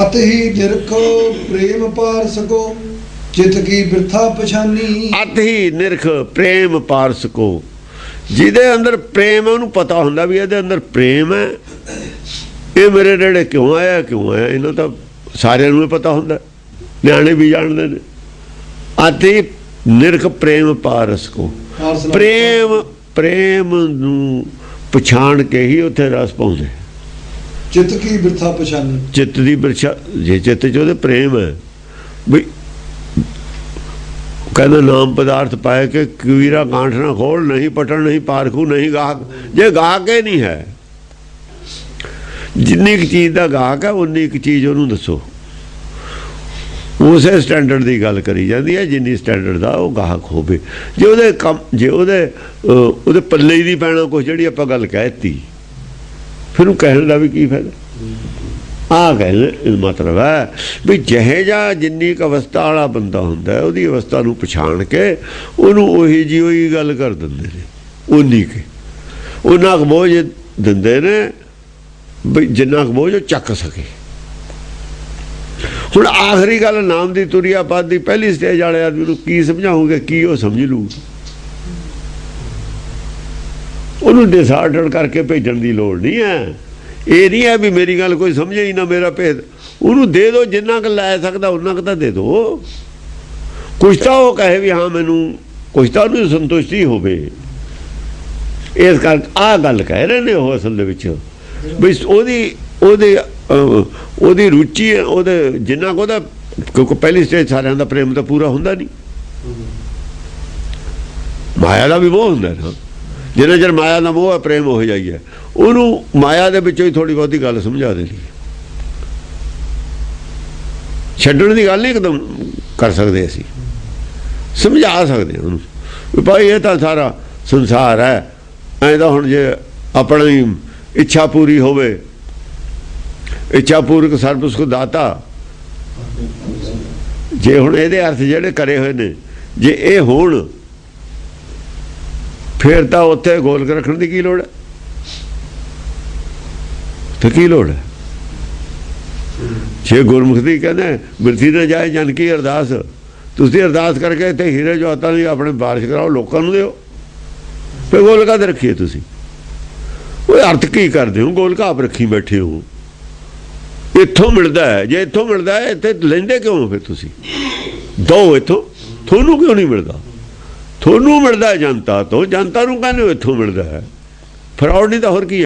ਅਤ ਹੀ ਨਿਰਖ ਪ੍ਰੇਮ ਪਾਰ ਸਕੋ ਚਿਤ ਕੀ ਬਿਰਥਾ ਪਛਾਨੀ। ਅਤ ਹੀ ਨਿਰਖ ਪ੍ਰੇਮ ਪਾਰਸ ਕੋ ਜਿਹਦੇ ਅੰਦਰ ਪ੍ਰੇਮ ਉਹਨੂੰ ਪਤਾ ਹੁੰਦਾ ਵੀ ਇਹਦੇ ਅੰਦਰ ਪ੍ਰੇਮ ਹੈ। ਇਹ ਮੇਰੇ ਨੇੜੇ ਕਿਉਂ ਆਇਆ ਕਿਉਂ ਆਇਆ ਇਹਨੂੰ ਤਾਂ ਸਾਰਿਆਂ ਨੂੰ ਪਤਾ ਹੁੰਦਾ। ਨਿਆਣੇ ਵੀ ਜਾਣਦੇ ਨੇ। ਅਤ ਨਿਰਖ ਪ੍ਰੇਮ ਪਾਰਸ ਕੋ ਪ੍ਰੇਮ ਪ੍ਰੇਮ ਨੂੰ ਪਛਾਣ ਕੇ ਹੀ ਉੱਥੇ ਰਸ ਪਾਉਂਦੇ। ਚਿੱਤ ਕੀ ਬਿਰਥਾ ਪਛਾਨੀ? ਚਿੱਤ ਦੀ ਬਿਰਛਾ ਜੇ ਚਿੱਤ ਚ ਉਹਦੇ ਪ੍ਰੇਮ ਹੈ ਵੀ ਕਹਿੰਦਾ ਨਾਮ ਪਦਾਰਥ ਪਾਏ ਕਿ ਕਵੀਰਾ ਗਾਂਠ ਨਾ ਖੋਲ ਨਹੀਂ ਪਟਣ, ਨਹੀਂ ਪਾਰਖੂ, ਨਹੀਂ ਗਾਹਕ। ਜੇ ਗਾਹਕ ਹੀ ਨਹੀਂ ਹੈ, ਜਿੰਨੀ ਕੁ ਚੀਜ਼ ਦਾ ਗਾਹਕ ਹੈ, ਉਨੀ ਕੁ ਚੀਜ਼ ਉਹਨੂੰ ਦੱਸੋ। ਉਸੇ ਸਟੈਂਡਰਡ ਦੀ ਗੱਲ ਕਰੀ ਜਾਂਦੀ ਹੈ, ਜਿੰਨੀ ਸਟੈਂਡਰਡ ਦਾ ਉਹ ਗਾਹਕ ਹੋਵੇ। ਜੇ ਉਹਦੇ ਕੰਮ, ਜੇ ਉਹਦੇ ਉਹਦੇ ਪੱਲੇ ਦੀ ਪੈਣਾ ਕੁਛ, ਜਿਹੜੀ ਆਪਾਂ ਗੱਲ ਕਹਿਤੀ। ਫਿਰ ਉਹ ਕਹਿਣ ਦਾ ਵੀ ਕੀ ਫਾਇਦਾ? ਆ ਗੱਲ ਇਹ ਮਤਲਬ ਹੈ ਵੀ ਜਿਹੇ ਜਾਂ ਜਿੰਨੀ ਕੁ ਅਵਸਥਾ ਵਾਲਾ ਬੰਦਾ ਹੁੰਦਾ ਉਹਦੀ ਅਵਸਥਾ ਨੂੰ ਪਛਾਣ ਕੇ ਉਹਨੂੰ ਉਹੀ ਜੀ ਉਹੀ ਗੱਲ ਕਰ ਦਿੰਦੇ ਨੇ ਉਨੀ ਕੇ। ਉਹਨਾਂ ਕੁ ਬੋਝ ਦਿੰਦੇ ਨੇ ਵੀ ਜਿੰਨਾ ਕੁ ਬੋਝ ਉਹ ਚੱਕ ਸਕੇ। ਹੁਣ ਆਖਰੀ ਗੱਲ ਨਾਮ ਦੀ ਤੁਰਿਆ ਪਦ ਦੀ ਪਹਿਲੀ ਸਟੇਜ ਵਾਲੇ ਆਦਮੀ ਨੂੰ ਕੀ ਸਮਝਾਉਂਗੇ ਕੀ ਉਹ ਸਮਝ ਲੂ ਉਹਨੂੰ ਡਿਸਆਰਡਰ ਕਰਕੇ ਭੇਜਣ ਦੀ ਲੋੜ ਨਹੀਂ ਹੈ। ਇਹ ਨਹੀਂ ਹੈ ਵੀ ਮੇਰੀ ਗੱਲ ਕੋਈ ਸਮਝੇ ਹੀ ਨਾ, ਮੇਰਾ ਭੇਦ। ਉਹਨੂੰ ਦੇ ਦਿਓ, ਜਿੰਨਾ ਕੁ ਲੈ ਸਕਦਾ ਉਹਨਾਂ ਕੁ ਤਾਂ ਦੇ ਦਿਓ। ਕੁਛ ਤਾਂ ਉਹ ਕਹੇ ਵੀ ਹਾਂ, ਮੈਨੂੰ ਕੁਛ ਤਾਂ ਉਹਨੂੰ ਸੰਤੁਸ਼ਟੀ ਹੋਵੇ। ਇਸ ਕਰ ਆ ਗੱਲ ਕਹਿ ਰਹੇ ਨੇ ਉਹ ਅਸਲ ਦੇ ਵਿੱਚ। ਵੀ ਉਹਦੀ, ਉਹਦੇ ਉਹਦੀ ਰੁਚੀ ਉਹਦੇ ਜਿੰਨਾ ਕੁ ਉਹਦਾ, ਕਿਉਂਕਿ ਪਹਿਲੀ ਸਟੇਜ ਸਾਰਿਆਂ ਦਾ ਪ੍ਰੇਮ ਤਾਂ ਪੂਰਾ ਹੁੰਦਾ ਨਹੀਂ। ਮਾਇਆ ਦਾ ਵੀ ਬਹੁਤ ਹੁੰਦਾ ਨਾ। ਜਿੰਨਾ ਚਿਰ ਮਾਇਆ ਦਾ ਮੋਹ ਹੈ ਪ੍ਰੇਮ ਹੋ ਹੈ ਉਹਨੂੰ ਮਾਇਆ ਦੇ ਵਿੱਚੋਂ ਹੀ ਥੋੜੀ ਬਹੁਤੀ ਗੱਲ ਸਮਝਾ ਦੇਣੀ। ਛੱਡਣ ਦੀ ਗੱਲ ਨਹੀਂ ਇੱਕਦਮ ਕਰ ਸਕਦੇ ਅਸੀਂ। ਸਮਝਾ ਸਕਦੇ ਹਾਂ ਉਹਨੂੰ। ਵੀ ਭਾਈ ਇਹ ਤਾਂ ਸਾਰਾ ਸੰਸਾਰ ਹੈ। ਐਂ ਤਾਂ ਹੁਣ ਜੇ ਆਪਣੀ ਇੱਛਾ ਪੂਰੀ ਹੋਵੇ, ਇੱਛਾ ਪੂਰਕ ਸਰਬ ਸੁਖ ਦਾਤਾ। ਜੇ ਹੁਣ ਇਹਦੇ ਅਰਥ ਜਿਹੜੇ ਕਰੇ ਹੋਏ ਨੇ, ਜੇ ਇਹ ਹੋਣ ਫਿਰ ਤਾਂ ਉੱਥੇ ਗੋਲਕ ਰੱਖਣ ਦੀ ਕੀ ਲੋੜ ਹੈ? ਤੇ ਕੀ ਲੋੜ ਹੈ? ਜੇ ਗੁਰਮੁਖ ਦੀ ਕਹਿੰਦੇ, ਬਿਰਥੀ ਨਾ ਜਾਏ ਜਨ ਕੀ ਅਰਦਾਸ? ਤੁਸੀਂ ਅਰਦਾਸ ਕਰਕੇ ਇੱਥੇ ਹੀਰੇ ਜੋਤਾਂ ਦੀ ਆਪਣੇ ਬਾਰਿਸ਼ ਕਰਾਓ, ਲੋਕਾਂ ਨੂੰ ਦਿਓ। ਫਿਰ ਗੋਲਕਾ ਤੇ ਰੱਖੀਏ ਤੁਸੀਂ। ਉਹ ਅਰਥ ਕੀ ਕਰਦੇ ਹੋ? ਗੋਲਕਾ ਆਪ ਰੱਖੀ ਬੈਠੇ ਹੋ। ਇੱਥੋਂ ਮਿਲਦਾ ਹੈ, ਜੇ ਇੱਥੋਂ ਮਿਲਦਾ ਹੈ, ਇੱਥੇ ਲੈਂਦੇ ਕਿਉਂ ਫਿਰ ਤੁਸੀਂ? ਦੋ ਇੱਥੋਂ, ਤੁਹਾਨੂੰ ਕਿਉਂ ਨਹੀਂ ਮਿਲਦਾ? ਤੁਹਾਨੂੰ ਮਿਲਦਾ ਜਨਤਾ ਤੋਂ, ਜਨਤਾ ਨੂੰ ਕਹਿੰਦੇ ਹੋ ਇੱਥੋਂ ਮਿਲਦਾ ਹੈ। ਫਰਾਡ ਨਹੀਂ ਤਾਂ ਹੋਰ ਕੀ ਹੈ?